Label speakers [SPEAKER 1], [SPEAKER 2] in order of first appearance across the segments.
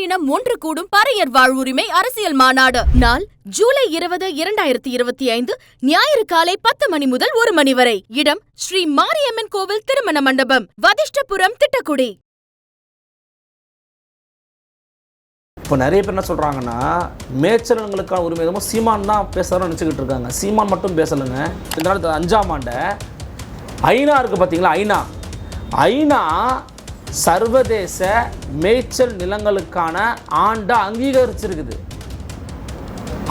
[SPEAKER 1] பேரினம் ஒன்று கூடும் பறையர் வாழ்வுரிமை அரசியல் மாநாடு. நாள் ஜூலை இருபது இரண்டாயிரத்தி இருபத்தி ஐந்து ஞாயிறு காலை பத்து மணி முதல் ஒரு மணி வரை. இடம் ஸ்ரீ மாரியம்மன் கோவில் திருமண மண்டபம் வதிஷ்டபுரம் திட்டக்குடி.
[SPEAKER 2] இப்போ நிறைய பேர் என்ன சொல்கிறாங்கன்னா மேச்சலன்களுக்கான உரிமை எதுவும் சீமான் தான் பேசுகிறான்னு நினச்சிக்கிட்டு இருக்காங்க. சீமான் மட்டும் பேசலைங்க. இதனால் அஞ்சாம் ஆண்டை. ஐநா இருக்குது பார்த்தீங்களா? ஐநா. ஐநா சர்வதேச மேய்ச்சல் நிலங்களுக்கான ஆண்டை அங்கீகரிச்சிருக்குது.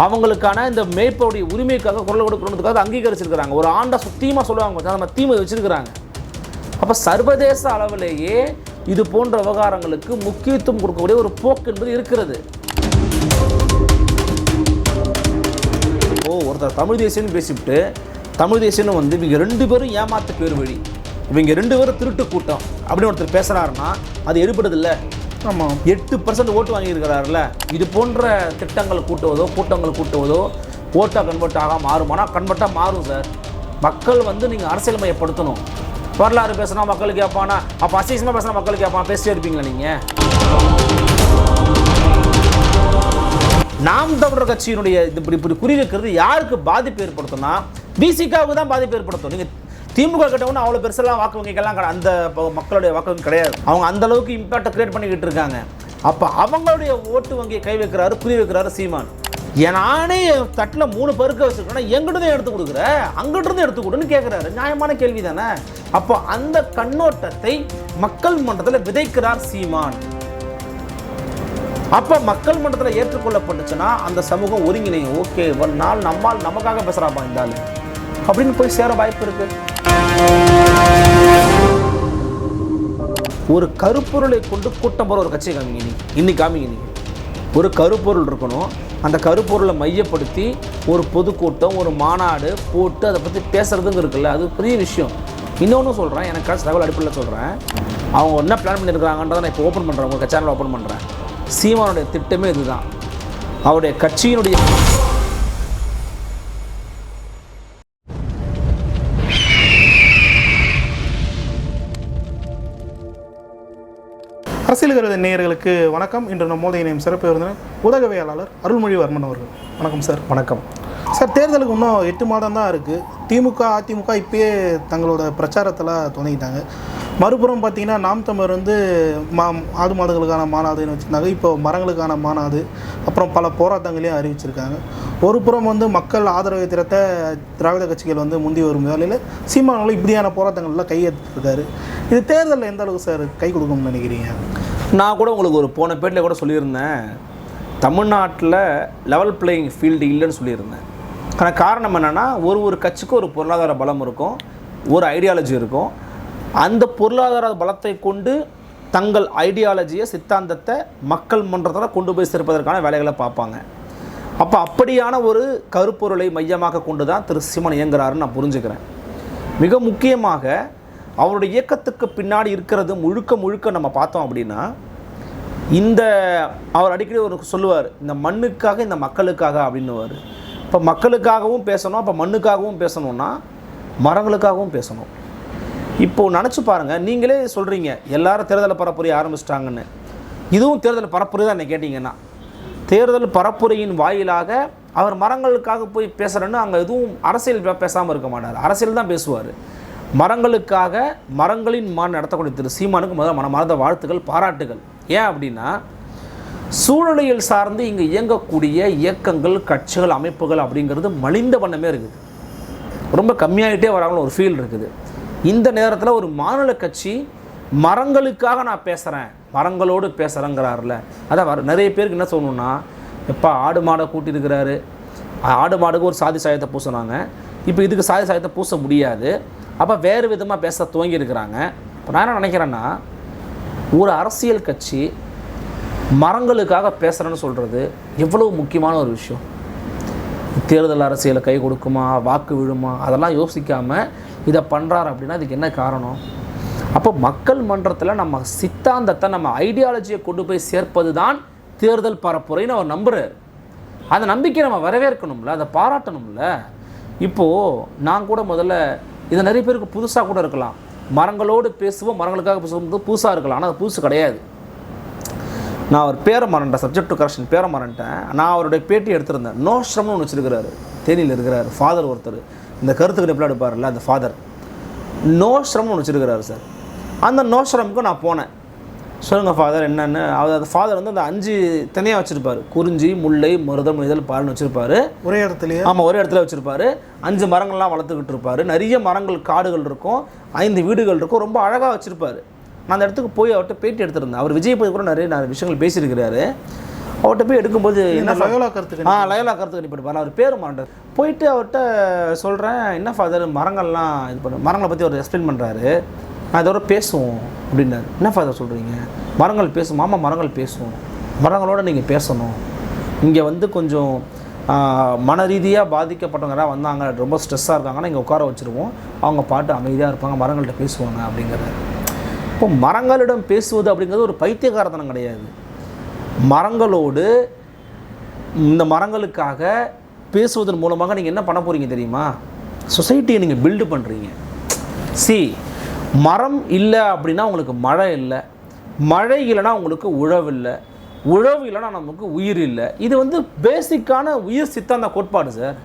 [SPEAKER 2] அவங்களுக்கான இந்த மேய்ப்போடைய உரிமைக்காக குரல் கொடுக்கணுன்றதுக்காக அங்கீகரிச்சிருக்கிறாங்க. ஒரு ஆண்டை சுத்தியமாக சொல்லுவாங்க நம்ம தீமை வச்சிருக்கிறாங்க. அப்போ சர்வதேச அளவிலேயே இது போன்ற விவகாரங்களுக்கு முக்கியத்துவம் கொடுக்கக்கூடிய ஒரு போக்கு என்பது இருக்கிறது. ஓ ஒருத்தர் தமிழ் தேசியன்னு பேசிவிட்டு தமிழ் தேசியன்னு வந்து இவங்க ரெண்டு பேரும் ஏமாத்த பேர் வழி. இவங்க ரெண்டு பேரும் திருட்டு கூட்டம் அப்படின்னு ஒருத்தர் பேசுகிறாருன்னா அது எடுபடுதில்ல.
[SPEAKER 3] ஆமாம்
[SPEAKER 2] எட்டு பர்சன்ட் ஓட்டு வாங்கியிருக்கிறாருல இது போன்ற திட்டங்கள் கூட்டுவதோ கூட்டங்கள் கூட்டுவதோ ஓட்டாக கன்வெர்ட் ஆக மாறுமானா கன்வெர்ட்டாக மாறும் சார் மக்கள் வந்து நீங்கள் அரசியல் மையப்படுத்தணும். வரலாறு பேசினா மக்களுக்கு கேட்பானா? அப்போ அசிசமாக பேசினா மக்களுக்கு கேட்பான்? பேசிட்டே இருப்பீங்களா நீங்கள் நாம் தமிழர் கட்சியினுடைய இப்படி இப்படி குறி வைக்கிறது யாருக்கு பாதிப்பு ஏற்படுத்தும்னா பிசிகாவுக்கு தான் பாதிப்பு ஏற்படுத்தும். நீங்கள் திமுக கிட்டவொன்னு அவ்வளோ பெருசெல்லாம் வாக்கு வங்கிக்கெல்லாம் அந்த மக்களுடைய வாக்கு வங்கி கிடையாது. அவங்க அந்த அளவுக்கு இம்பாக்டை கிரியேட் பண்ணிக்கிட்டு இருக்காங்க. அப்போ அவங்களுடைய ஓட்டு வங்கியை கை வைக்கிறாரு குறி வைக்கிறாரு சீமான். நானே தட்டில் மூணு பருக்க வச்சுருக்கேன்னா எங்கிட்ட தான் எடுத்து கொடுக்குற? அங்கிட்ட இருந்து எடுத்து கொடுன்னு கேட்குறாரு நியாயமான கேள்வி தானே அப்போ அந்த கண்ணோட்டத்தை மக்கள் மன்றத்தில் விதைக்கிறார் சீமான். அப்போ மக்கள் மன்றத்தில் ஏற்றுக்கொள்ளப்பட்டுச்சுன்னா அந்த சமூகம் ஒருங்கிணையும். ஓகே ஒரு நாள் நம்மால் நமக்காக பேசுகிறாப்பா இந்த அப்படின்னு போய் சேர வாய்ப்பு இருக்குது ஒரு கருப்பொருளை கொண்டு கூட்டம் போகிற ஒரு கட்சியை காமிங்க நீ. இன்னைக்கு காமிங்க நீ. ஒரு கருப்பொருள் இருக்கணும். அந்த கருப்பொருளை மையப்படுத்தி ஒரு பொதுக்கூட்டம் ஒரு மாநாடு போட்டு அதை பற்றி பேசுறதுங்க இருக்குல்ல அது பெரிய விஷயம். இன்னொன்று சொல்கிறேன் எனக்கு கிடைச்ச தகவல் அடிப்படையில் சொல்கிறேன் அவங்க என்ன பிளான் பண்ணியிருக்காங்கன்றதை நான் இப்போ ஓப்பன் பண்ணுறேன் உங்கள் சேனல் ஓப்பன் பண்ணுறேன் சீமானுடைய திட்டமே இதுதான். அவருடைய கட்சியினுடைய
[SPEAKER 3] அரசியல் கருத நேயர்களுக்கு வணக்கம். இன்று நம்மோதைய இணையம் சிறப்பு விருந்தினர் ஊடகவியலாளர் அருள்மொழிவர்மன் அவர்கள். வணக்கம் சார்.
[SPEAKER 2] வணக்கம்.
[SPEAKER 3] சார் தேர்தலுக்கு இன்னும் எட்டு மாதம் தான் இருக்குது திமுக அதிமுக இப்பயே தங்களோட பிரச்சாரத்தில் துணைக்கிட்டாங்க மறுபுறம் பார்த்தீங்கன்னா நாம் தமிழர் வந்து மா ஆடு மாடுகளுக்கான மாநாடுன்னு வச்சுருந்தாங்க. இப்போ மரங்களுக்கான மாநாடு அப்புறம் பல போராட்டங்களையும் அறிவிச்சிருக்காங்க. ஒரு புறம் வந்து மக்கள் ஆதரவு திரட்ட திராவிட கட்சிகள் வந்து முந்தி வரும் வேலையில் சீமானவர்கள் இப்படியான போராட்டங்கள்லாம் கையெழுத்திருக்காரு இது தேர்தலில் எந்த அளவுக்கு சார் கை கொடுக்கும்னு நினைக்கிறீங்க?
[SPEAKER 2] நான் கூட உங்களுக்கு ஒரு போன பேட்டில் கூட சொல்லியிருந்தேன். தமிழ்நாட்டில் லெவல் பிளேயிங் ஃபீல்டு இல்லைன்னு சொல்லியிருந்தேன். ஆனால் காரணம் என்னென்னா ஒரு ஒரு கட்சிக்கும் ஒரு பொருளாதார பலம் இருக்கும். ஒரு ஐடியாலஜி இருக்கும். அந்த பொருளாதார பலத்தை கொண்டு தங்கள் ஐடியாலஜியை சித்தாந்தத்தை மக்கள் மன்றத்தில் கொண்டு போய் சேர்ப்பதற்கான வேலைகளை பார்ப்பாங்க. அப்போ அப்படியான ஒரு கருப்பொருளை மையமாக கொண்டு தான் திரு சிவன் இயங்குறாருன்னு நான் புரிஞ்சுக்கிறேன். மிக முக்கியமாக அவருடைய இயக்கத்துக்கு பின்னாடி இருக்கிறது முழுக்க முழுக்க நம்ம பார்த்தோம் அப்படின்னா இந்த அவர் அடிக்கடி ஒரு சொல்லுவார் இந்த மண்ணுக்காக இந்த மக்களுக்காக அப்படின்னுவார். இப்போ மக்களுக்காகவும் பேசணும் அப்போ மண்ணுக்காகவும் பேசணும்னா மரங்களுக்காகவும் பேசணும். இப்போது நினச்சி பாருங்கள் நீங்களே சொல்கிறீங்க எல்லாரும் தேர்தலை பரப்புரை ஆரம்பிச்சிட்டாங்கன்னு. இதுவும் தேர்தல் பரப்புரை தான் என்ன கேட்டிங்கன்னா. தேர்தல் பரப்புரையின் வாயிலாக அவர் மரங்களுக்காக போய் பேசுகிறேன்னு அங்கே எதுவும் அரசியல் பேசாமல் இருக்க மாட்டார். அரசியல் தான் பேசுவார். மரங்களுக்காக மரங்களின் மான் நடத்தக்கூடிய திரு சீமானுக்கு முதல்ல மனமார்ந்த வாழ்த்துக்கள் பாராட்டுகள். ஏன் அப்படின்னா சூழலியல் சார்ந்து இங்கே இயங்கக்கூடிய இயக்கங்கள் கட்சிகள் அமைப்புகள் அப்படிங்கிறது மலிந்த வண்ணமே இருக்குது. ரொம்ப கம்மியாகிட்டே வராங்களோ ஒரு ஃபீல் இருக்குது. இந்த நேரத்தில் ஒரு மாநில கட்சி மரங்களுக்காக நான் பேசுகிறேன் மரங்களோடு பேசுகிறேங்கிறாருல அதான் வர- நிறைய பேருக்கு என்ன சொல்லணும்னா எப்பா ஆடு மாடை கூட்டியிருக்கிறாரு. ஆடு மாடுக்கு ஒரு சாதி சாயத்தை பூசினாங்க. இப்போ இதுக்கு சாதி சாயத்தை பூச முடியாது. அப்போ வேறு விதமாக பேச துவங்கியிருக்கிறாங்க. இப்போ நான் என்ன நினைக்கிறேன்னா ஒரு அரசியல் கட்சி மரங்களுக்காக பேசுகிறேன்னு சொல்கிறது எவ்வளவு முக்கியமான ஒரு விஷயம். தேர்தல் அரசியலை கை கொடுக்குமா வாக்கு விழுமா அதெல்லாம் யோசிக்காமல் இதை பண்ணுறாரு அப்படின்னா அதுக்கு என்ன காரணம்? அப்போ மக்கள் மன்றத்தில் நம்ம சித்தாந்தத்தை நம்ம ஐடியாலஜியை கொண்டு போய் சேர்ப்பது தான் தேர்தல் பரப்புரைன்னு அவர் நம்புகிறார் அந்த நம்பிக்கையை நம்ம வரவேற்கணும்ல அதை பாராட்டணும்ல. இப்போது நான் கூட முதல்ல இது நிறைய பேருக்கு புதுசாக கூட இருக்கலாம். மரங்களோடு பேசுவோம் மரங்களுக்காக பேசுவோம் புதுசாக இருக்கலாம். ஆனால் அது புதுசு கிடையாது. நான் அவர் பேரை மறந்துட்டேன் சப்ஜெக்ட் டு கரெக்ஷன் பேரை மறந்துட்டேன். நான் அவருடைய பேட்டி எடுத்திருந்தேன். நோஷ்ரம்னு ஒன்று வச்சிருக்கிறாரு. தேனியில் இருக்கிறார் ஃபாதர் ஒருத்தர். இந்த கருத்துக்கு ரிப்ளை எடுப்பார்ல அந்த ஃபாதர் நோ ஸ்ரம்னு ஒன்று வச்சிருக்கிறாரு சார் அந்த நோ ஸ்ரம்க்கு நான் போனேன். சொல்லுங்கள் ஃபாதர் என்னென்னு? அவர் அந்த ஃபாதர் வந்து அந்த அஞ்சு தனியாக வச்சுருப்பார். குறிஞ்சி முல்லை மருதம் இதழ் பால்னு வச்சுருப்பாரு.
[SPEAKER 3] ஒரே இடத்துலயே?
[SPEAKER 2] ஆமாம் ஒரே இடத்துல வச்சுருப்பாரு. அஞ்சு மரங்கள்லாம் வளர்த்துக்கிட்டு இருப்பாரு. நிறைய மரங்கள் காடுகள் இருக்கும். ஐந்து வீடுகள் இருக்கும். ரொம்ப அழகாக வச்சுருப்பாரு. நான் அந்த இடத்துக்கு போய் அவர்கிட்ட பேட்டி எடுத்திருந்தேன். அவர் விஜய் பற்றி கூட நிறைய நிறைய விஷயங்கள் பேசியிருக்கிறாரு. அவர்கிட்ட போய் எடுக்கும்போது என்ன
[SPEAKER 3] லயோலா கருத்துக்கு
[SPEAKER 2] ஆ லயலா கருத்து கணிப்பிட்டு அவர் பேர் மறந்தார் போயிட்டு அவர்கிட்ட சொல்கிறேன் என்ன ஃபாதர் மரங்கள்லாம் இது பண்ண. மரங்களை பற்றி அவர் எக்ஸ்பிளைன் பண்ணுறாரு நான் இதோட பேசுவோம் அப்படின்னாரு. என்ன ஃபாதர் சொல்கிறீங்க மரங்கள் பேசும். ஆமாம் மரங்கள் பேசும். மரங்களோட நீங்கள் பேசணும். இங்கே வந்து கொஞ்சம் மன ரீதியாக பாதிக்கப்பட்டவங்க வந்தாங்க. ரொம்ப ஸ்ட்ரெஸ்ஸாக இருக்காங்கன்னா இங்கே உட்கார வச்சுருவோம். அவங்க பாட்டு அமைதியாக இருப்பாங்க. மரங்கள்கிட்ட பேசுவாங்க அப்படிங்கிறாரு. இப்போ மரங்களிடம் பேசுவது அப்படிங்கிறது ஒரு பைத்தியகாரத்தனம் கிடையாது. மரங்களோடு இந்த மரங்களுக்காக பேசுவதன் மூலமாக நீங்கள் என்ன பண்ண போகிறீங்க தெரியுமா? சொசைட்டியை நீங்கள் பில்டு பண்ணுறீங்க சி மரம் இல்லை அப்படின்னா உங்களுக்கு மழை இல்லை. மழை இல்லைன்னா உங்களுக்கு உழவு இல்லை. உழவு இல்லைன்னா நமக்கு உயிர் இல்லை. இது வந்து பேசிக்கான உயிர் சித்தாந்த கோட்பாடு சார்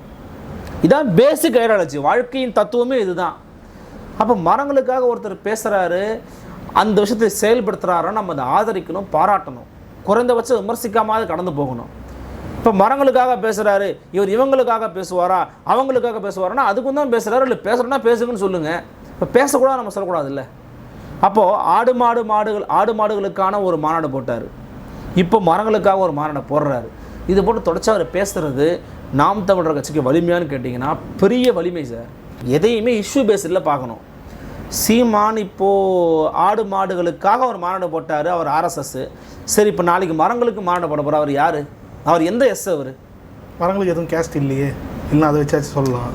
[SPEAKER 2] இதான் பேசிக் ஐடியாலஜி வாழ்க்கையின் தத்துவமே இதுதான். அப்போ மரங்களுக்காக ஒருத்தர் பேசுகிறாரு அந்த விஷயத்தை செயல்படுத்துகிறாரோ நம்ம அதை ஆதரிக்கணும் பாராட்டணும். குறைந்தபட்சம் விமர்சிக்காமல் கடந்து போகணும். இப்போ மரங்களுக்காக பேசுகிறாரு இவர் இவங்களுக்காக பேசுவாரா அவங்களுக்காக பேசுவாரா அதுக்கும் தான் பேசுகிறாரு இல்லை பேசுகிறோன்னா பேசுங்கன்னு சொல்லுங்கள் இப்போ பேசக்கூடாது நம்ம சொல்லக்கூடாதுல்ல. அப்போது ஆடு மாடு மாடுகள் ஆடு மாடுகளுக்கான ஒரு மாநாடு போட்டார். இப்போ மரங்களுக்காக ஒரு மாநாடு போடுறாரு. இது போட்டு தொடர்ச்சி அவர் பேசுகிறது நாம் தமிழர் கட்சிக்கு வலிமையான்னு கேட்டிங்கன்னா பெரிய வலிமை சார். எதையுமே இஷ்யூ பேஸில் பார்க்கணும். சீமான் இப்போது ஆடு மாடுகளுக்காக ஒரு மாநாடு போட்டார் அவர் ஆர்எஸ்எஸ் சரி இப்போ நாளைக்கு மரங்களுக்கு மாநாடு போட போகிறார் அவர் யார்? அவர் எந்த எஸ் அவர்?
[SPEAKER 3] மரங்களுக்கு எதுவும் கேஸ்ட் இல்லையே. இல்லை அதை வச்சாச்சு சொல்லலாம்.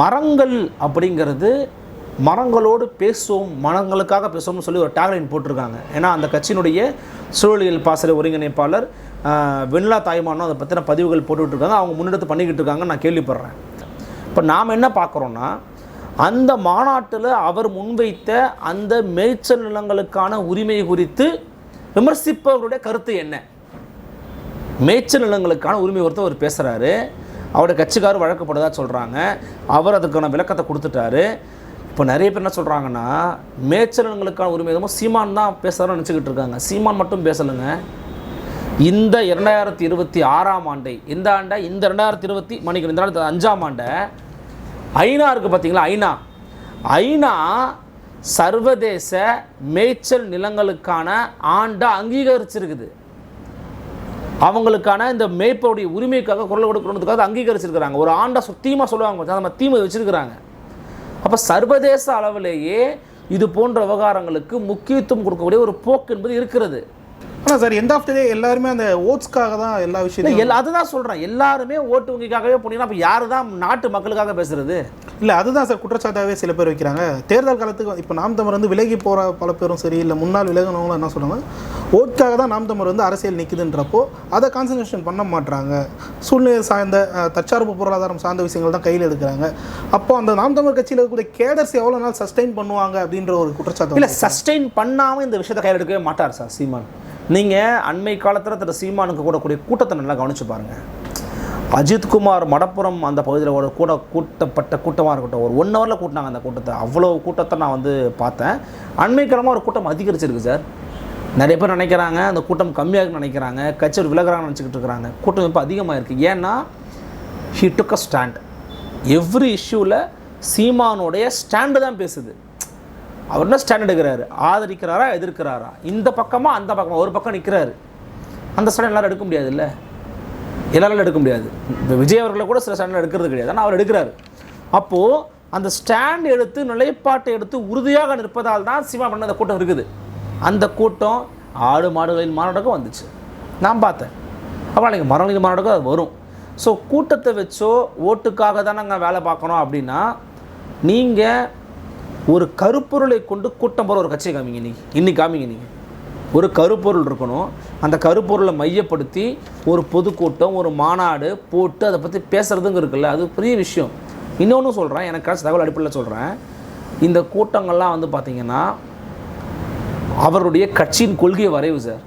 [SPEAKER 2] மரங்கள் அப்படிங்கிறது மரங்களோடு பேசுவோம் மரங்களுக்காக பேசுவோம்னு சொல்லி ஒரு டேக்லைன் போட்டிருக்காங்க. ஏன்னா அந்த கட்சியினுடைய சூழலியல் பாசறை ஒருங்கிணைப்பாளர் வெண்லா தாய்மானும் அதை பற்றின பதிவுகள் போட்டுட்டு இருக்காங்க. அவங்க முன்னெடுத்து பண்ணிக்கிட்டு இருக்காங்க நான் கேள்விப்படுறேன். இப்போ நாம் என்ன பார்க்குறோன்னா அந்த மாநாட்டில் அவர் முன்வைத்த அந்த மேய்ச்சல் நிலங்களுக்கான உரிமை குறித்து விமர்சிப்பவருடைய கருத்து என்ன? மேய்ச்சல் நிலங்களுக்கான உரிமை ஒருத்தர் அவர் பேசுகிறாரு அவருடைய கட்சிக்காரர் வழக்கப்படுதா சொல்கிறாங்க அவர் அதுக்கான விளக்கத்தை கொடுத்துட்டாரு. இப்போ நிறைய பேர் என்ன சொல்கிறாங்கன்னா மேய்ச்சல் நிலங்களுக்கான உரிமை எதுவும் சீமான் தான் பேசுகிறான்னு நினச்சிக்கிட்டு இருக்காங்க. சீமான் மட்டும் பேசலைங்க. இந்த இரண்டாயிரத்தி இருபத்தி ஆறாம் ஆண்டை இந்த ஆண்டை இந்த ரெண்டாயிரத்தி இருபத்தி மணிக்கு இந்த ரெண்டாயிரத்தி அஞ்சாம் ஆண்டை ஐநா இருக்குது பார்த்தீங்களா ஐநா. ஐநா சர்வதேச மேய்ச்சல் நிலங்களுக்கான ஆண்டை அங்கீகரிச்சிருக்குது. அவங்களுக்கான இந்த மேய்ப்போடைய உரிமைக்காக குரல் கொடுக்கணுன்றதுக்காக அங்கீகரிச்சிருக்கிறாங்க. ஒரு ஆண்டை சுத்தீமாக சொல்லுவாங்க நம்ம தீமை வச்சிருக்கிறாங்க. அப்போ சர்வதேச அளவிலேயே இது போன்ற விவகாரங்களுக்கு முக்கியத்துவம் கொடுக்கக்கூடிய ஒரு போக்கு என்பது இருக்கிறது.
[SPEAKER 3] ஆனால் சார் எண்ட் ஆஃப் டே எல்லாருமே அந்த ஓட்ஸ்க்காக தான் எல்லா விஷயத்தையும்
[SPEAKER 2] எல்லா அதுதான் சொல்கிறேன் எல்லாருமே ஓட்டு வங்கிக்காகவே போனீங்கன்னா அப்போ யார் தான் நாட்டு மக்களுக்காக பேசுறது?
[SPEAKER 3] இல்லை அதுதான் சார் குற்றச்சாட்டாகவே சில பேர் வைக்கிறாங்க. தேர்தல் காலத்துக்கு இப்போ நாம் தமிழ் வந்து விலகி போகிற பல பேரும் சரி இல்லை முன்னாள் விலகினவங்களும் என்ன சொல்கிறாங்க ஓட்காக தான் நாம் தமிழ் வந்து அரசியல் நிற்குதுன்றப்போ அதை கான்சன்ட்ரேஷன் பண்ண மாட்றாங்க. சூழ்நிலை சார்ந்த தற்சார்பு பொருளாதாரம் சார்ந்த விஷயங்கள் தான் கையில் எடுக்கிறாங்க. அப்போ அந்த நாம் தமிழ் கட்சியில் இருக்கக்கூடிய கேடர்ஸ் எவ்வளோ நாள் சஸ்டெயின் பண்ணுவாங்க அப்படின்ற ஒரு குற்றச்சாட்டு
[SPEAKER 2] இல்லை சஸ்டெயின் பண்ணாமல் இந்த விஷயத்தை கையில் எடுக்கவே மாட்டார் சார் சீமான். நீங்கள் அண்மை காலத்தில் திரு சீமானுக்கு கூடக்கூடிய கூட்டத்தை நல்லா கவனித்து பாருங்கள் அஜித்குமார் மடப்புறம் அந்த பகுதியில் ஒரு கூட கூட்டப்பட்ட கூட்டமாக இருக்கட்டும் ஒரு ஒன் ஹவரில் கூட்டினாங்க அந்த கூட்டத்தை. அவ்வளோ கூட்டத்தை நான் வந்து பார்த்தேன். அண்மை காலமாக ஒரு கூட்டம் அதிகரிச்சிருக்கு சார். நிறைய பேர் நினைக்கிறாங்க அந்த கூட்டம் கம்மியாக நினைக்கிறாங்க கட்சி விலகிறாங்கன்னு நினச்சிக்கிட்டு இருக்கிறாங்க. கூட்டம் இப்போ அதிகமாக இருக்குது ஏன்னா he took a stand every இஷ்யூவில் சீமானுடைய ஸ்டாண்டு தான் பேசுது. அவர் என்ன ஸ்டாண்ட் எடுக்கிறாரு? ஆதரிக்கிறாரா எதிர்க்கிறாரா? இந்த பக்கமாக அந்த பக்கமாக ஒரு பக்கம் நிற்கிறாரு அந்த ஸ்டாண்ட் எல்லாரும் எடுக்க முடியாது இல்லை எல்லாராலும் எடுக்க முடியாது. இப்போ விஜய் அவர்களை கூட சில ஸ்டாண்ட் எடுக்கிறது கிடையாது. ஆனால் அவர் எடுக்கிறாரு. அப்போது அந்த ஸ்டாண்ட் எடுத்து நிலைப்பாட்டை எடுத்து உறுதியாக நிற்பதால் தான் சிவா பண்ண அந்த கூட்டம் இருக்குது. அந்த கூட்டம் ஆடு மாடுகளின் மாநாடகம் வந்துச்சு. நான் பார்த்தேன். அப்போ நாளைக்கு மரங்களின் மாநாடகம் அது வரும். ஸோ கூட்டத்தை வச்சோ ஓட்டுக்காக தான் நாங்கள் வேலை பார்க்கணும் அப்படின்னா நீங்கள் ஒரு கருப்பொருளை கொண்டு கூட்டம் போகிற ஒரு கட்சியை காமிங்க நீங்கள் இன்னைக்கு காமிங்க நீங்கள் ஒரு கருப்பொருள் இருக்கணும். அந்த கருப்பொருளை மையப்படுத்தி ஒரு பொதுக்கூட்டம் ஒரு மாநாடு போட்டு அதை பற்றி பேசுகிறதுங்க இருக்குல்ல அது பெரிய விஷயம். இன்னொன்று சொல்கிறேன் எனக்கு கிடைச்ச தகவல் அடிப்படையில் சொல்கிறேன் இந்த கூட்டங்கள்லாம் வந்து பார்த்திங்கன்னா அவருடைய கட்சியின் கொள்கை வரைவு சார்.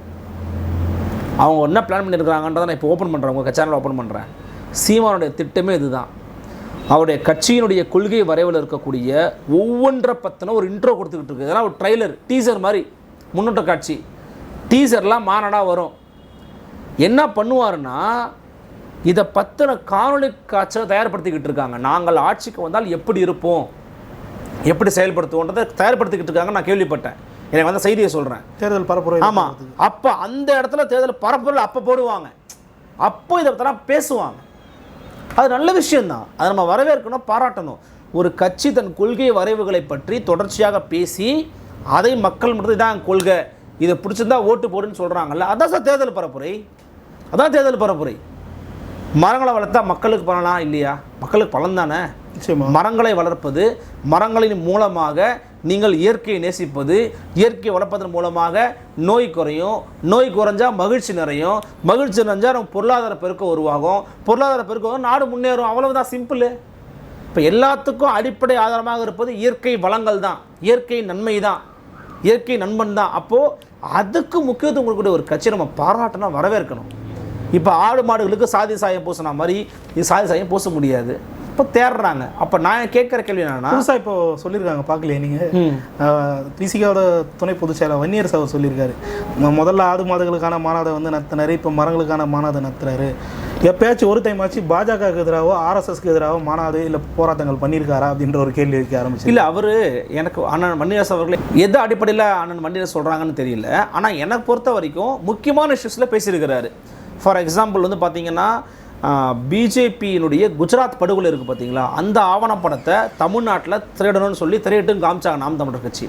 [SPEAKER 2] அவங்க என்ன பிளான் பண்ணியிருக்கிறாங்கன்றதை நான் இப்போ ஓப்பன் பண்ணுறேன் உங்கள் சேனல் ஓப்பன் பண்ணுறேன் சீமானுடைய திட்டமே இதுதான். அவருடைய கட்சியினுடைய கொள்கை வரைவில் இருக்கக்கூடிய ஒவ்வொன்றை பற்றின ஒரு இன்ட்ரோ கொடுத்துக்கிட்டு இருக்கு. இதெல்லாம் ஒரு ட்ரைலர் டீசர் மாதிரி. முன்னோட்ட காட்சி. டீசர்லாம் மாநாடாக வரும். என்ன பண்ணுவாருன்னா இதை பற்றின காணொளி காட்சியை தயார்படுத்திக்கிட்டு இருக்காங்க. நாங்கள் ஆட்சிக்கு வந்தால் எப்படி இருப்போம்? எப்படி செயல்படுத்துவோன்றதை தயார்படுத்திக்கிட்டு இருக்காங்க. நான் கேள்விப்பட்டேன். எனக்கு வந்த செய்தியை சொல்கிறேன்
[SPEAKER 3] தேர்தல் பரப்புரை
[SPEAKER 2] ஆமாம் அப்போ அந்த இடத்துல தேர்தல் பரப்புரையில் அப்போ போடுவாங்க. அப்போ இதை பற்றிலாம் பேசுவாங்க. அது நல்ல விஷயம்தான். அதை நம்ம வரவேற்கணும் பாராட்டணும். ஒரு கட்சி தன் கொள்கை வரைவுகளை பற்றி தொடர்ச்சியாக பேசி அதை மக்கள் மட்டும் இதான் கொள்கை. இதை பிடிச்சிருந்தா ஓட்டு போடுன்னு சொல்கிறாங்கல்ல அதான் சார் தேர்தல் பரப்புரை. அதான் தேர்தல் பரப்புரை. மரங்களை வளர்த்தா மக்களுக்கு பலனா இல்லையா? மக்களுக்கு பலன் தானே? மரங்களை வளர்ப்பது மரங்களின் மூலமாக நீங்கள் இயற்கையை நேசிப்பது இயற்கையை வளர்ப்பதன் மூலமாக நோய் குறையும் நோய் குறைஞ்சால் மகிழ்ச்சி நிறையும் மகிழ்ச்சி நிறைஞ்சால் நம்ம பொருளாதார பெருக்கம் உருவாகும். பொருளாதார பெருக்கம் நாடு முன்னேறும் அவ்வளவுதான் சிம்பிள் இப்போ எல்லாத்துக்கும் அடிப்படை ஆதாரமாக இருப்பது இயற்கை வளங்கள் தான். இயற்கை நன்மை தான். இயற்கை நண்பன் தான். அப்போது அதுக்கு முக்கியத்துவம் கொடுக்கக்கூடிய ஒரு கட்சி நம்ம பாராட்டினா வரவேற்கணும். இப்போ ஆடு மாடுகளுக்கு சாதி சாயம் பூசினா மாதிரி இது சாதி சாயம் பூச முடியாது. இப்போ தேடுறாங்க அப்போ நான் கேட்குற கேள்வி என்னன்னா
[SPEAKER 3] புதுசா இப்போ சொல்லியிருக்காங்க பார்க்கலையே நீங்க?
[SPEAKER 2] ம்.
[SPEAKER 3] பிசிகாவோட துணை பொதுச் செயலர் வன்னியர் சார் சொல்லியிருக்காரு. முதல்ல ஆடு மாடுகளுக்கான மாநாதை வந்து நடத்தினாரு இப்போ மரங்களுக்கான மாநாதை நடத்துறாரு. எப்பயாச்சும் ஒரு டைம் ஆச்சு பாஜகவுக்கு எதிராகவோ ஆர்எஸ்எஸ்க்கு எதிராகவோ மாநாடு இல்லை போராட்டங்கள் பண்ணியிருக்காரா அப்படின்ற ஒரு கேள்வி வைக்க ஆரம்பிச்சு
[SPEAKER 2] இல்லை அவர் எனக்கு அண்ணன் மணிரஸ் அவர்களே எது அடிப்படையில் அண்ணன் மணிரஸ் சொல்கிறாங்கன்னு தெரியல. ஆனால் எனக்கு பொறுத்த வரைக்கும் முக்கியமான இஷ்யூஸில் பேசியிருக்கிறாரு. ஃபார் எக்ஸாம்பிள் வந்து பார்த்தீங்கன்னா பிஜேபியினுடைய குஜராத் படுகொலை இருக்குது பார்த்தீங்களா? அந்த ஆவணப்படத்தை தமிழ்நாட்டில் திரையிடணும்னு சொல்லி திரையிட்டும் காமிச்சாங்க நாம் தமிழர் கட்சி.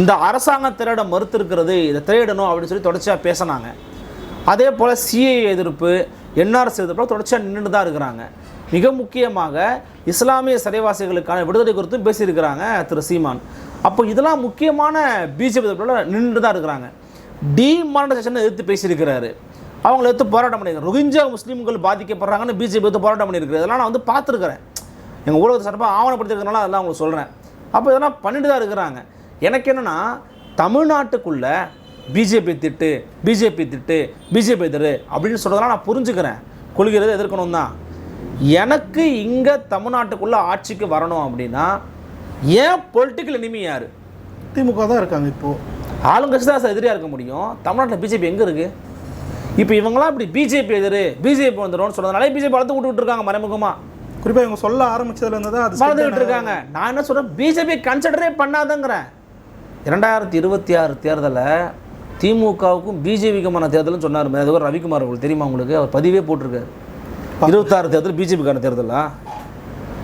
[SPEAKER 2] இந்த அரசாங்கம் திரையிட மறுத்திருக்கிறது இதை திரையிடணும் அப்படின்னு சொல்லி தொடர்ச்சியாக பேசினாங்க. அதே போல் சிஏ எதிர்ப்பு என்ஆர்எஸ் எதிர்ப்பு தொடர்ச்சியாக நின்றுட்டு தான் இருக்கிறாங்க. மிக முக்கியமாக இஸ்லாமிய சிறைவாசிகளுக்கான விடுதலை குறித்தும் பேசியிருக்கிறாங்க திரு சீமான். அப்போ இதெல்லாம் முக்கியமான பிஜேபி எதிர்ப்பில் நின்றுட்டு தான் இருக்கிறாங்க. டிமானிட்டைசேஷனை எதிர்த்து பேசியிருக்கிறாரு. அவங்கள எடுத்து போராட்டம் பண்ணியிருக்காங்க. ரோஹிஞ்சா முஸ்லீம்கள் பாதிக்கப்படுறாங்கன்னு பிஜேபி எடுத்து போராட்டம் பண்ணியிருக்கிறது இதெல்லாம் நான் வந்து பார்த்துருக்கிறேன். எங்கள் ஊழல் சார்பாக ஆவணப்படுத்திருக்கனால அதெல்லாம் உங்களுக்கு சொல்கிறேன் அப்போ இதெல்லாம் பண்ணிட்டு தான் இருக்கிறாங்க. எனக்கு என்னென்னா தமிழ்நாட்டுக்குள்ள பிஜேபி திட்டு பிஜேபி திட்டு பிஜேபி எதிரு அப்படின்னு சொல்கிறதெல்லாம் நான் புரிஞ்சுக்கிறேன். கொள்கிறதை எதிர்க்கணும் தான் எனக்கு இங்கே தமிழ்நாட்டுக்குள்ளே ஆட்சிக்கு வரணும் அப்படின்னா ஏன் பொலிட்டிக்கல் எனிமி யார்?
[SPEAKER 3] திமுக தான் இருக்காங்க இப்போ.
[SPEAKER 2] ஆளுங்கட்சி தான் சார் எதிரியாக இருக்க முடியும். தமிழ்நாட்டில் பிஜேபி எங்கே இருக்குது இப்போ இவங்களாம் இப்படி பிஜேபி எதிரு பிஜேபி வந்துடும்னு சொல்கிறதுனால பிஜேபி வளர்த்து விட்டுட்டு இருக்காங்க மறைமுகமாக
[SPEAKER 3] குறிப்பாக இவங்க சொல்ல ஆரம்பிச்சதுல இருந்து தான் அது
[SPEAKER 2] வளர்ந்துக்கிட்டு இருக்காங்க நான் என்ன சொல்கிறேன் பிஜேபி கன்சிடரே பண்ணாதங்கிறேன். இரண்டாயிரத்தி இருபத்தி ஆறு தேர்தலில் திமுகவுக்கும் பிஜேபிக்குமான தேர்தல்னு சொன்னார். அதுவரை ரவிக்குமார் உங்களுக்கு தெரியுமா உங்களுக்கு? அவர் பதிவே போட்டிருக்காரு. இருபத்தாறு தேர்தல் பிஜேபிக்கான தேர்தலா?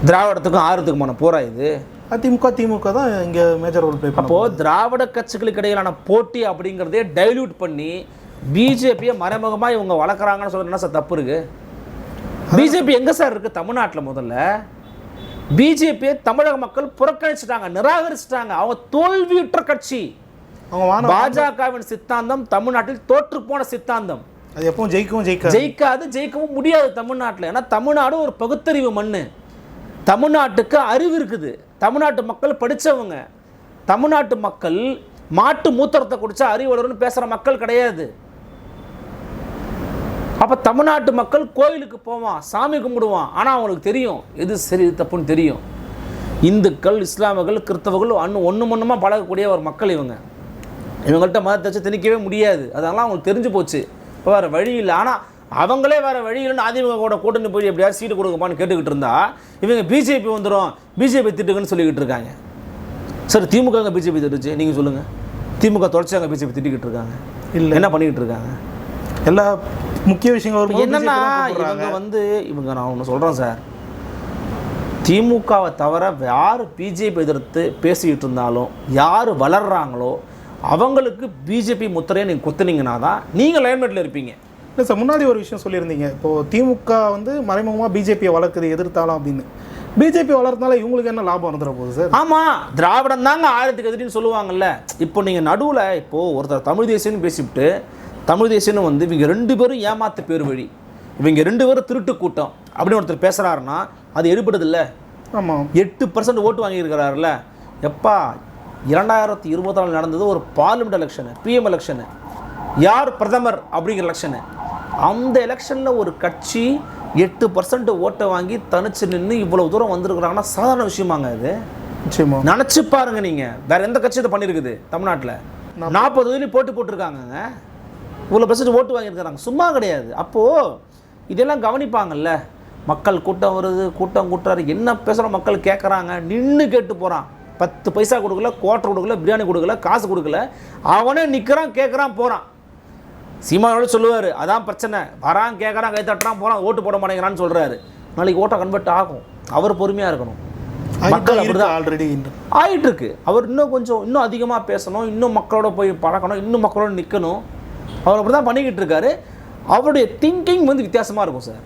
[SPEAKER 2] திராவிடத்துக்கும் ஆறுத்துக்குமான போரா இது?
[SPEAKER 3] அதிமுக திமுக தான் இங்கே மேஜர் ரோல் ப்ளே
[SPEAKER 2] அப்போ திராவிட கட்சிகளுக்கு இடையிலான போட்டி அப்படிங்கிறதே டைல்யூட் பண்ணி பிஜேபியை மறைமுகமாக இவங்க வளர்க்குறாங்கன்னு சொல்றது என்ன சார் தப்பு இருக்கு பிஜேபி எங்க சார் இருக்கு? தமிழ்நாட்டில் முதல்ல. பிஜேபியை தமிழக மக்கள் புறக்கணிச்சிட்டாங்க நிராகரிச்சிட்டாங்க. அவங்க தோல்வியுற்ற கட்சி. பாஜகவின் சித்தாந்தம் தமிழ்நாட்டில் தோற்று போன சித்தாந்தம்.
[SPEAKER 3] அது எப்பவும் ஜெயிக்கவும் ஜெயிக்காது.
[SPEAKER 2] ஜெயிக்காது ஜெயிக்கவும் முடியாது தமிழ்நாட்டில். ஏன்னா தமிழ்நாடு ஒரு பகுத்தறிவு மண் தமிழ்நாட்டுக்கு அறிவு இருக்குது. தமிழ்நாட்டு மக்கள் படித்தவங்க தமிழ்நாட்டு மக்கள் மாட்டு மூத்திரத்தை குடிச்சா அறிவு வளரும்னு பேசுகிற மக்கள் கிடையாது. அப்போ தமிழ்நாட்டு மக்கள் கோயிலுக்கு போவான் சாமி கும்பிடுவான். ஆனால் அவங்களுக்கு தெரியும் எது சரி தப்புன்னு தெரியும். இந்துக்கள் இஸ்லாமியர்கள் கிறிஸ்தவர்கள் ஒன்று ஒன்று ஒன்றுமா பழகக்கூடிய ஒரு மக்கள் இவங்க. இவங்கள்ட்ட மதத்தை வச்சு திணிக்கவே முடியாது. அதெல்லாம் அவங்களுக்கு தெரிஞ்சு போச்சு. இப்போ வேறு வழி இல்லை. ஆனால் அவங்களே வேறு வழி இல்லைன்னு அதிமுக கூட கூட்டணி போய் எப்படியாவது சீட்டு கொடுங்கப்பான்னு கேட்டுக்கிட்டு இருந்தா இவங்க பிஜேபி வந்துடும் பிஜேபி திட்டுங்கன்னு சொல்லிக்கிட்டு இருக்காங்க. சரி திமுக அங்கே பிஜேபி திட்டுச்சு? நீங்கள் சொல்லுங்கள் திமுக தொடர்ச்சி அங்கே பிஜேபி திட்டிக்கிட்டு இருக்காங்க.
[SPEAKER 3] இல்ல.
[SPEAKER 2] என்ன பண்ணிக்கிட்டு இருக்காங்க?
[SPEAKER 3] எல்லா முக்கிய விஷயங்கள்
[SPEAKER 2] என்னன்னா. இவங்க வந்து இவங்க நான் ஒன்று சொல்கிறேன் சார். திமுகவை தவிர யார் பிஜேபி எதிர்த்து பேசிக்கிட்டு இருந்தாலும் யார் வளர்றாங்களோ அவங்களுக்கு பிஜேபி முத்திரையை நீங்கள் குத்துனீங்கன்னா தான் நீங்கள் லைன்மெட்டில் இருப்பீங்க.
[SPEAKER 3] இல்லை சார் முன்னாடி ஒரு விஷயம் சொல்லியிருந்தீங்க. இப்போ திமுக வந்து மறைமுகமாக பிஜேபியை வளர்க்குது எதிர்த்தாலும் அப்படின்னு. பிஜேபி வளர்றதுனால இவங்களுக்கு என்ன லாபம் வந்துட போகுது சார்?
[SPEAKER 2] ஆமாம் திராவிடம் தாங்க ஆயிரத்துக்கு எதிரின்னு சொல்லுவாங்கல்ல. இப்போ நீங்கள் நடுவில் இப்போது ஒருத்தர் தமிழ் தேசியம்னு பேசிவிட்டு தமிழ் தேசியம்னு வந்து இவங்க ரெண்டு பேரும் ஏமாத்து பேர் வழி. இவங்க ரெண்டு பேரும் திருட்டு கூட்டம். அப்படின்னு ஒருத்தர் பேசுகிறாருன்னா அது எடுபடுதில்ல?
[SPEAKER 3] ஆமாம்
[SPEAKER 2] எட்டு பர்சன்ட் ஓட்டு வாங்கியிருக்கிறாருல எப்பா இரண்டாயிரத்தி இருபத்தி நாலு நடந்தது ஒரு பார்லிமெண்ட் எலெக்ஷனு பிஎம் எலெக்ஷனு யார் பிரதமர் அப்படிங்கிற எலெக்ஷனு அந்த எலெக்ஷனில் ஒரு கட்சி எட்டு பர்சன்ட் ஓட்டை வாங்கி தனிச்சு நின்று இவ்வளவு தூரம் வந்திருக்கிறாங்கன்னா சாதாரண விஷயமாங்க இது
[SPEAKER 3] நிச்சயமா.
[SPEAKER 2] நினச்சி பாருங்க நீங்கள் வேற எந்த கட்சி இதை பண்ணியிருக்குது தமிழ்நாட்டில். நாற்பது தொகுதி போட்டு போட்டிருக்காங்கங்க. இவ்வளோ பர்சன்ட் ஓட்டு வாங்கியிருக்கிறாங்க. சும்மா கிடையாது. அப்போது இதெல்லாம் கவனிப்பாங்கல்ல? மக்கள் கூட்டம் வருது கூட்டம் கூட்டுறாரு. என்ன பேசுகிறோம் மக்கள் கேட்குறாங்க நின்று கேட்டு போகிறான் பத்து பைசா கொடுக்கல குவார்டர் கொடுக்கல பிரியாணி கொடுக்கல காசு கொடுக்கல. அவனே நிற்கிறான் கேட்குறான் போகிறான் சீமானோட சொல்லுவார் அதான் பிரச்சனை. வரான் கேட்குறான் கை தட்டுறான் போகிறான் ஓட்டு போட மாட்டேங்கிறான்னு சொல்கிறாரு நாளைக்கு ஓட்டை கன்வெர்ட் ஆகும். அவர் பொறுமையாக இருக்கணும். மக்கள் அப்படிதான்.
[SPEAKER 3] ஆல்ரெடி
[SPEAKER 2] ஆயிட்டு இருக்கு அவர் இன்னும் கொஞ்சம் இன்னும் அதிகமாக பேசணும் இன்னும் மக்களோட போய் பழக்கணும் இன்னும் மக்களோட நிற்கணும் அவர் அப்படி தான் பண்ணிக்கிட்டு இருக்காரு. அவருடைய திங்கிங் வந்து வித்தியாசமாக இருக்கும் சார்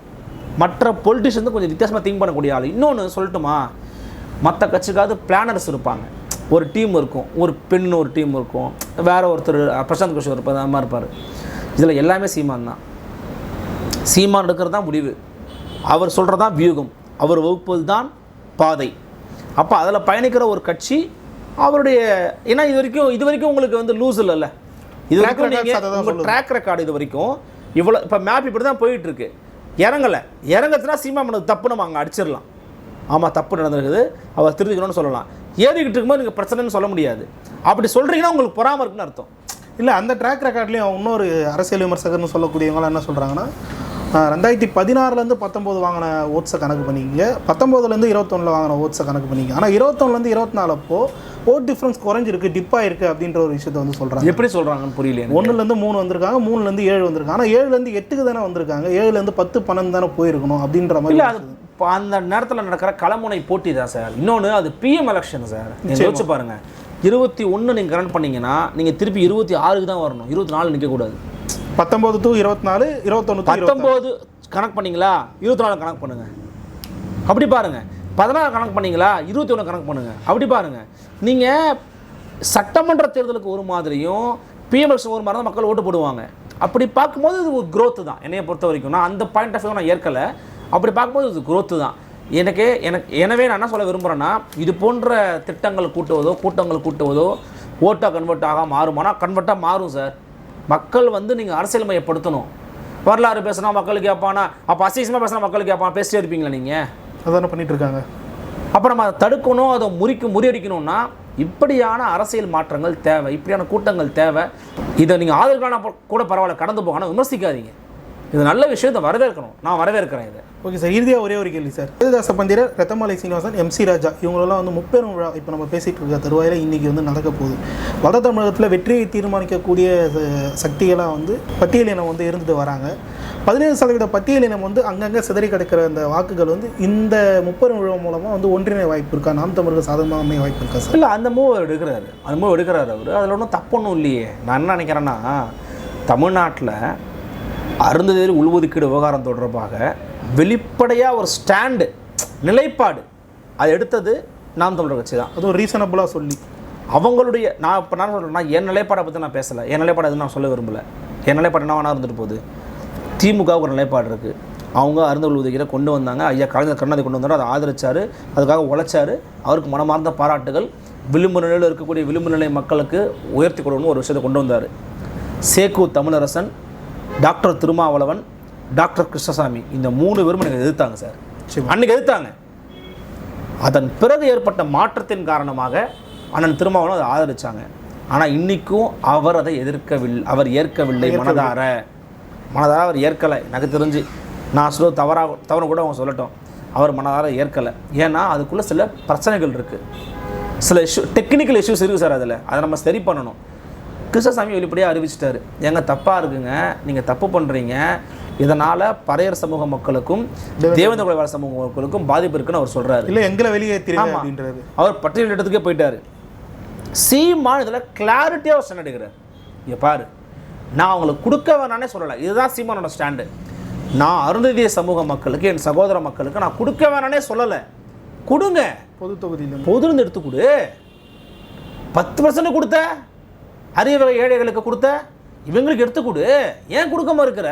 [SPEAKER 2] மற்ற பொலிட்டிஷியன் வந்து கொஞ்சம் வித்தியாசமாக திங்க் பண்ணக்கூடிய ஆள். இன்னொன்று சொல்லட்டுமா? மற்ற கட்சிக்காவது பிளானர்ஸ் இருப்பாங்க. ஒரு டீம் இருக்கும் ஒரு பெண் ஒரு டீம் இருக்கும். வேற ஒருத்தர் பிரசாந்த் கிஷோர் இருப்பார் அந்த மாதிரி இருப்பார். இதில் எல்லாமே சீமான் தான். சீமான் எடுக்கிறது தான் முடிவு. அவர் சொல்கிறது தான் வியூகம். அவர் வகுப்பது தான் பாதை. அப்போ அதில் பயணிக்கிற ஒரு கட்சி அவருடைய ஏன்னா இது வரைக்கும் இது வரைக்கும் உங்களுக்கு வந்து லூஸ் இல்லைல்ல. இது வரைக்கும் நீங்கள். ட்ராக் ரெக்கார்டு இது வரைக்கும் இவ்வளோ இப்போ மேப் இப்படி தான் போயிட்டு இருக்கு இறங்கலை. இறங்குச்சுன்னா சீமா பண்ணது தப்பு நம்ம அங்கே அடிச்சிடலாம். ஆமாம் தப்பு நடந்திருக்குது. அவர் திருத்திக்கணும்னு சொல்லலாம். ஏறிக்கிட்டு இருக்கும்போது நீங்கள் பிரச்சனைன்னு சொல்ல முடியாது. அப்படி சொல்கிறீங்கன்னா உங்களுக்கு பொறாம இருக்குன்னு அர்த்தம்.
[SPEAKER 3] இல்லை அந்த ட்ராக் ரெக்கார்ட்லேயும் இன்னொரு அரசியல் விமர்சகர்னு சொல்லக்கூடியவங்களாம் என்ன சொல்கிறாங்கன்னா ரெண்டாயிரத்தி பதினாறுலேருந்து பத்தொம்போது வாங்கின ஓட்ஸை கணக்கு பண்ணிக்கங்க. பத்தொம்போதுலேருந்து இருபத்தொன்னில் வாங்கின ஓட்ஸை கணக்கு பண்ணிக்கங்க. ஆனால் இருபத்தொன்னுலேருந்து இருபத்தி நாலு அப்போ ஓட் டிஃப்ரென்ஸ் குறைஞ்சிருக்கு டிப் ஆயிருக்கு அப்படின்ற ஒரு விஷயத்தை வந்து சொல்கிறாங்க
[SPEAKER 2] எப்படி சொல்கிறாங்கன்னு புரியல.
[SPEAKER 3] ஒன்றுலேருந்து மூணு வந்திருக்காங்க மூணுலேருந்து ஏழு வந்திருக்காங்க. ஆனால் ஏழுலேருந்து எட்டுக்கு தானே வந்திருக்காங்க ஏழுலேருந்து பத்து பன்னெண்டு தானே போயிருக்கணும் அப்படின்ற மாதிரி
[SPEAKER 2] அது இப்போ அந்த நேரத்தில் நடக்கிற களமுனை போட்டி தான் சார். இன்னொன்று அது பிஎம் எலெக்ஷன் சார். யோசிச்சு பாருங்க. இருபத்தி ஒன்று நீங்கள் கரண்ட் பண்ணீங்கன்னா நீங்கள் திருப்பி இருபத்தி ஆறுக்கு தான் வரணும். இருபத்தி நாலு நிற்கக்கூடாது
[SPEAKER 3] பத்தொம்போது டு இருபத்தி நாலு இருபத்தொன்று
[SPEAKER 2] பத்தொம்போது கணக்கு பண்ணீங்களா? இருபத்தி நாலு கணக்கு பண்ணுங்க. அப்படி பாருங்க. பதினாறு கணக்கு பண்ணீங்களா? இருபத்தி ஒன்று கணக்கு பண்ணுங்கள் அப்படி பாருங்க. நீங்கள் சட்டமன்ற தேர்தலுக்கு ஒரு மாதிரியும் பிஎம்எஸ் ஒரு மாதிரி தான் மக்கள் ஓட்டு போடுவாங்க. அப்படி பார்க்கும்போது இது ஒரு க்ரோத்து தான். என்னையை பொறுத்த வரைக்கும். நான் அந்த பாயிண்ட் ஆஃப் வியூ நான் ஏற்கலை. அப்படி பார்க்கும்போது இது க்ரோத்து தான். எனக்கு எனக்கு எனவே நான் என்ன சொல்ல விரும்புகிறேன்னா இது போன்ற திட்டங்கள் கூட்டுவதோ கூட்டங்கள் கூட்டுவதோ ஓட்டாக கன்வெர்ட் ஆக மாறுமானா கன்வெர்ட்டாக மாறும் சார் மக்கள் வந்து நீங்கள் அரசியல் மையப்படுத்தணும் வரலாறு பேசுனா மக்களுக்கு கேட்பானா அப்போ அசிசமாக பேசினா மக்களுக்கு கேட்பான் பேசிட்டே இருப்பீங்களா நீங்கள்
[SPEAKER 3] அதானே பண்ணிட்டு இருக்காங்க
[SPEAKER 2] அப்போ நம்ம அதை தடுக்கணும் அதை முறிக்க முறியடிக்கணும்னா இப்படியான அரசியல் மாற்றங்கள் தேவை இப்படியான கூட்டங்கள் தேவை. இதை நீங்கள் ஆதரவான கூட பரவாயில்ல கடந்து போக ஆனால் விமர்சிக்காதீங்க. இது நல்ல விஷயத்தை வரவேற்கணும். நான் வரவேற்கிறேன் இதை.
[SPEAKER 3] ஓகே சார் இறுதியாக ஒரே ஒரு கேள்வி சார். வேததாச பந்திரர் ரத்தமலை சீனிவாசன் எம்சி ராஜா இவங்களெல்லாம் வந்து முப்பெரும் விழா இப்போ நம்ம பேசிகிட்டு இருக்க தருவாயில் இன்றைக்கி வந்து நடக்க போகுது. வட தமிழகத்தில் வெற்றியை தீர்மானிக்கக்கூடிய சக்திகளாக வந்து பட்டியலினம் வந்து இருந்துட்டு வராங்க. பதினேழு சதவீத பட்டியலினம் வந்து அங்கங்கே சிதறி கிடக்கிற அந்த வாக்குகள் வந்து இந்த முப்பெரும் விழா மூலமாக வந்து ஒன்றிணை வாய்ப்பு இருக்கா? நாம் தமிழருக்கு சாதகமாக அமைய வாய்ப்பு இருக்கா சார்?
[SPEAKER 2] இல்லை அந்த மூவ் அவர் எடுக்கிறாரு. அந்த மூவ் எடுக்கிறாரு அவர். அதில் ஒன்றும் தப்பொன்றும் இல்லையே. நான் என்ன நினைக்கிறேன்னா தமிழ்நாட்டில் அருந்ததில் உள்ஒதுக்கீடு விவகாரம் தொடர்பாக வெளிப்படையாக ஒரு ஸ்டாண்டு நிலைப்பாடு அது எடுத்தது நாம் தமிழர் கட்சி தான்.
[SPEAKER 3] அதுவும் ரீசனபுளாக சொல்லி.
[SPEAKER 2] அவங்களுடைய நான் இப்போ நான் சொல்கிறேன்னா என் நிலைப்பாடை பற்றி நான் பேசலை. என் நிலைப்பாடு எதுவும் நான் சொல்ல விரும்பலை. என் நிலைப்பாடு என்ன வேணா இருந்துட்டு போகுது? திமுகவுக்கு ஒரு நிலைப்பாடு இருக்குது அவங்க அருந்தல் உதவிகளை கொண்டு வந்தாங்க. ஐயா கலைஞர் கருணாநிதி கொண்டு வந்தார். அதை ஆதரிச்சார். அதுக்காக உழைச்சாரு. அவருக்கு மனமார்ந்த பாராட்டுகள் விளிம்பு நிலையில் இருக்கக்கூடிய விளிம்பு நிலை மக்களுக்கு உயர்த்தி கொடுக்கணும்னு ஒரு விஷயத்தை கொண்டு வந்தார். சேக்கு தமிழரசன் டாக்டர் திருமாவளவன் டாக்டர் கிருஷ்ணசாமி. இந்த மூணு பேரும் எனக்கு எதிர்த்தாங்க சார். அன்னைக்கு எதிர்த்தாங்க. அதன் பிறகு ஏற்பட்ட மாற்றத்தின் காரணமாக அண்ணன் திருமாவளவன் அதை ஆதரிச்சாங்க. ஆனால் இன்னைக்கும் அவர் அதை எதிர்க்கவில்லை அவர் ஏற்கவில்லை. மனதார. மனதார அவர் ஏற்கலை. எனக்கு தெரிஞ்சு நான் சொல்ல தவறாக தவறு கூட அவங்க சொல்லட்டும். அவர் மனதார ஏற்கலை. ஏன்னா அதுக்குள்ளே சில பிரச்சனைகள் இருக்குது சில இஷ்யூ டெக்னிக்கல் இஷ்யூஸ் இருக்குது சார் அதில். அதை நம்ம சரி பண்ணணும். கிருஷ்ணசாமி வெளிப்படையாக அறிவிச்சிட்டாரு. ஏங்க தப்பாக இருக்குங்க. நீங்கள் தப்பு பண்ணுறீங்க இதனால் பறையர் சமூக மக்களுக்கும் தேவேந்திர குலவாழ சமூக மக்களுக்கும் பாதிப்பு இருக்குன்னு அவர் சொல்கிறாரு
[SPEAKER 3] இல்லை எங்களை
[SPEAKER 2] ஆமா.
[SPEAKER 3] அப்படின்றது
[SPEAKER 2] அவர் பட்டியல் இடத்துக்கே போயிட்டாரு. சீமான் இதில் கிளாரிட்டியாக ஒரு ஸ்டாண்ட் எடுக்கிறார். இங்கே பாரு. நான் அவங்களுக்கு கொடுக்க வேணானே சொல்லலை. இதுதான் சீமானோட ஸ்டாண்டு நான் அருந்ததிய சமூக மக்களுக்கு என் சகோதர மக்களுக்கு நான் கொடுக்க வேணானே சொல்லலை. கொடுங்க.
[SPEAKER 3] பொது தொகுதியில்.
[SPEAKER 2] பொதுருந்து எடுத்து கொடு. பத்து பர்சன்ட் கொடுத்த? அரிய வகை ஏழைகளுக்கு கொடுத்த? இவங்களுக்கு எடுத்து கொடு. ஏன் கொடுக்காம இருக்கிற?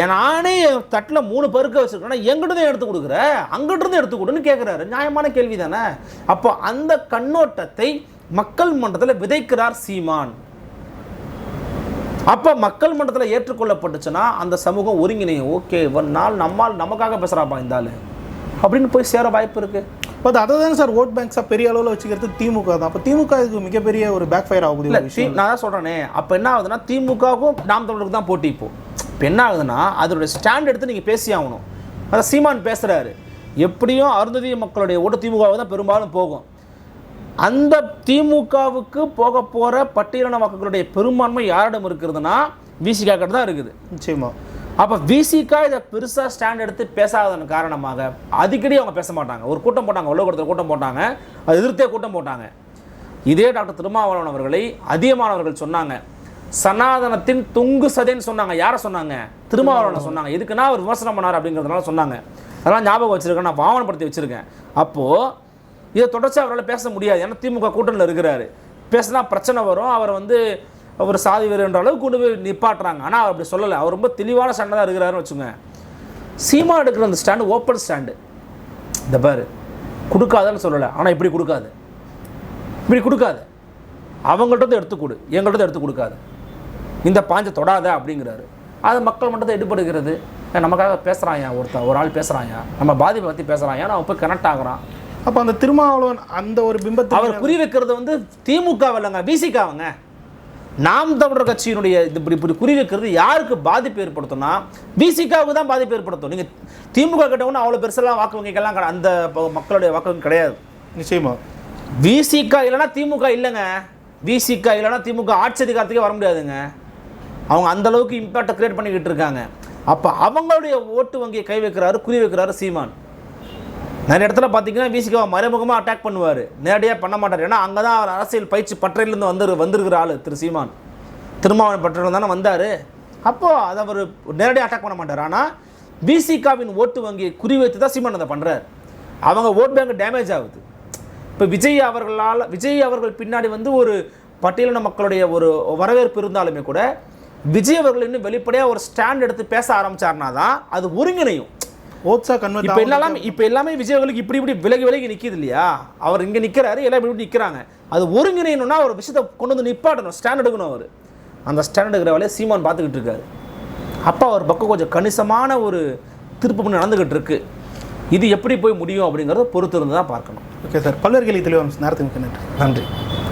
[SPEAKER 2] என் நானே என் தட்டில் மூணு பருக்க வச்சிருக்கேன்னா எங்கிட்ட எடுத்து கொடுக்குற? அங்கிட்ட இருந்து எடுத்து கொடுன்னு கேட்குறாரு நியாயமான கேள்வி தானே அப்போ அந்த கண்ணோட்டத்தை மக்கள் மன்றத்தில் விதைக்கிறார் சீமான். அப்போ மக்கள் மன்றத்தில் ஏற்றுக்கொள்ளப்பட்டுச்சுன்னா அந்த சமூகம் ஒருங்கிணையும். ஓகே ஒரு நாள் நம்மால் நமக்காக பேசுகிறாப்பா இந்த ஆள் அப்படின்னு போய் சேர வாய்ப்பு இருக்குது
[SPEAKER 3] பட் அதை தானே சார் ஓட் பேங்க்ஸாக பெரிய அளவில் வச்சுக்கிறது திமுக தான். அப்போ திமுக இதுக்கு மிகப்பெரிய ஒரு பேக் ஃபயர் ஆகக்கூடிய
[SPEAKER 2] இல்லை நான் தான் சொல்கிறேனே அப்போ என்ன ஆகுதுன்னா திமுகவுக்கும் நாம் தமிழருக்கு தான் போட்டி இப்போ. இப்போ என்ன ஆகுதுன்னா அதோடைய ஸ்டாண்ட் எடுத்து நீங்கள் பேசி ஆகணும். அதான் சீமான் பேசுகிறாரு எப்படியும் அருந்ததி மக்களுடைய ஓட்டு திமுகவுக்கு தான் பெரும்பாலும் போகும். அந்த திமுகவுக்கு போக போகிற பட்டியலின வாக்குகளுடைய பெரும்பான்மை யாரிடம் இருக்கிறதுனா விசிகா கிட்ட தான் இருக்குது.
[SPEAKER 3] நிச்சயமா.
[SPEAKER 2] அப்போ விசிகா இதை பெருசாக ஸ்டாண்ட் எடுத்து பேசாததன் காரணமாக அடிக்கடி அவங்க பேச மாட்டாங்க. ஒரு கூட்டம் போட்டாங்க உலகத்தில் கூட்டம் போட்டாங்க அது எதிர்த்தே கூட்டம் போட்டாங்க. இதே டாக்டர் திருமாவளவன் அவர்களை அதிகமானவர்கள் சொன்னாங்க. சனாதனத்தின் துங்கு சதைன்னு சொன்னாங்க. யாரை சொன்னாங்க? திருமாவளவனை சொன்னாங்க. எதுக்குன்னா அவர் விமர்சனம் பண்ணார் அப்படிங்கிறதுனால சொன்னாங்க. அதெல்லாம் ஞாபகம் வச்சிருக்கேன் நான் ஆவணப்படுத்தி வச்சிருக்கேன். அப்போது இதை தொடர்ச்சி அவரால் பேச முடியாது. ஏன்னா திமுக கூட்டணியில் இருக்கிறாரு. பேசினா பிரச்சனை வரும். அவர் வந்து அவர் சாதி வீரன்ற அளவுக்கு கொண்டு போய் நிப்பாட்டுறாங்க. ஆனால் அவர் அப்படி சொல்லலை. அவர் ரொம்ப தெளிவான ஸ்டாண்டில் தான் இருக்கிறாருன்னு வச்சுங்க சீமா எடுக்கிற அந்த ஸ்டாண்டு ஓப்பன் ஸ்டாண்டு இந்த பாரு கொடுக்காதன்னு சொல்லலை. ஆனால் இப்படி கொடுக்காது. இப்படி கொடுக்காது. அவங்கள்ட்ட எடுத்து கொடு. எங்கள்கிட்ட எடுத்து கொடுக்காது. இந்த பாஞ்சை தொடாத அப்படிங்கிறாரு. அது மக்கள் மன்றத்தை எடுபடுகிறது. ஏன் நமக்காக பேசுகிறாயா ஒருத்தன்? ஒரு ஆள் பேசுகிறாயா நம்ம பாதிப்பை பற்றி பேசுகிறாயா அவன் போய் கனெக்ட் ஆகிறான்.
[SPEAKER 3] அப்போ அந்த திருமாவளவன் அந்த ஒரு பிம்பத்தை
[SPEAKER 2] அவர் குறி வைக்கிறது வந்து திமுக இல்லைங்க பிசிகாவங்க நாம் தமிழர் கட்சியினுடைய இது இப்படி இப்படி குறி வைக்கிறது யாருக்கு பாதிப்பு ஏற்படுத்தும்னா பிசிகாவுக்கு தான் பாதிப்பு ஏற்படுத்தும். நீங்கள் திமுக கிட்டவொன்னு அவ்வளோ பெருசெல்லாம் வாக்கு வங்கிகள்லாம் கிடை- அந்த மக்களுடைய வாக்கு வங்கி கிடையாது.
[SPEAKER 3] நிச்சயமா.
[SPEAKER 2] விசிக இல்லைன்னா திமுக இல்லைங்க. விசிக இல்லைன்னா திமுக ஆட்சி அதிகாரத்துக்கே வர முடியாதுங்க. அவங்க அந்த அளவுக்கு இம்பேக்டை கிரியேட் பண்ணிக்கிட்டு இருக்காங்க. அப்போ அவங்களுடைய ஓட்டு வங்கியை கை வைக்கிறாரு குறி வைக்கிறாரு சீமான். நிறைய இடத்துல பார்த்தீங்கன்னா விசிகா மறைமுகமாக அட்டாக் பண்ணுவார். நேரடியாக பண்ண மாட்டார். ஏன்னா அங்கே தான் அவர் அரசியல் பயிற்சி பற்றையிலேருந்து வந்து வந்திருக்கிற ஆள் திரு சீமான். திருமாவளவன் பற்றையில் தானே வந்தார். அப்போது அதை அவர் நேரடியாக அட்டாக் பண்ண மாட்டார். ஆனால் பிசிகாவின் ஓட்டு வங்கியை குறிவைத்து தான் சீமான் அதை பண்ணுறாரு அவங்க ஓட் பேங்க் டேமேஜ் ஆகுது. இப்போ விஜய் அவர்களால் விஜய் அவர்கள் பின்னாடி வந்து ஒரு பட்டியலின மக்களுடைய ஒரு வரவேற்பு இருந்தாலுமே கூட விஜய் அவர்கள் இன்னும் வெளிப்படையாக ஒரு ஸ்டாண்ட் எடுத்து பேச ஆரம்பிச்சாருனா தான் அது ஒருங்கிணையும்.
[SPEAKER 3] ஓட்ஸா கன்வெர்ட்
[SPEAKER 2] இப்போ எல்லாமே இப்போ எல்லாமே விஜய் அவர்களுக்கு இப்படி இப்படி விலகி விலகி நிற்கிது இல்லையா? அவர் இங்கே நிற்கிறாரு எல்லாம் இப்படி இப்படி நிற்கிறாங்க அது ஒருங்கிணையணும்னா ஒரு விஷயத்தை கொண்டு வந்து நிப்பாட்டணும் ஸ்டாண்ட் எடுக்கணும் அவர். அந்த ஸ்டாண்ட் எடுக்கிற வேலையை சீமான் பார்த்துக்கிட்டு இருக்காரு. அப்போ அவர் பக்கம் கொஞ்சம் கணிசமான ஒரு திருப்பு நடந்துக்கிட்டு இருக்கு. இது எப்படி போய் முடியும் அப்படிங்கிறத பொறுத்து இருந்து தான் பார்க்கணும்.
[SPEAKER 3] ஓகே சார் பல்வேறு கேள்வி தெளிவாக நேரத்துக்கு நன்றி.
[SPEAKER 2] நன்றி.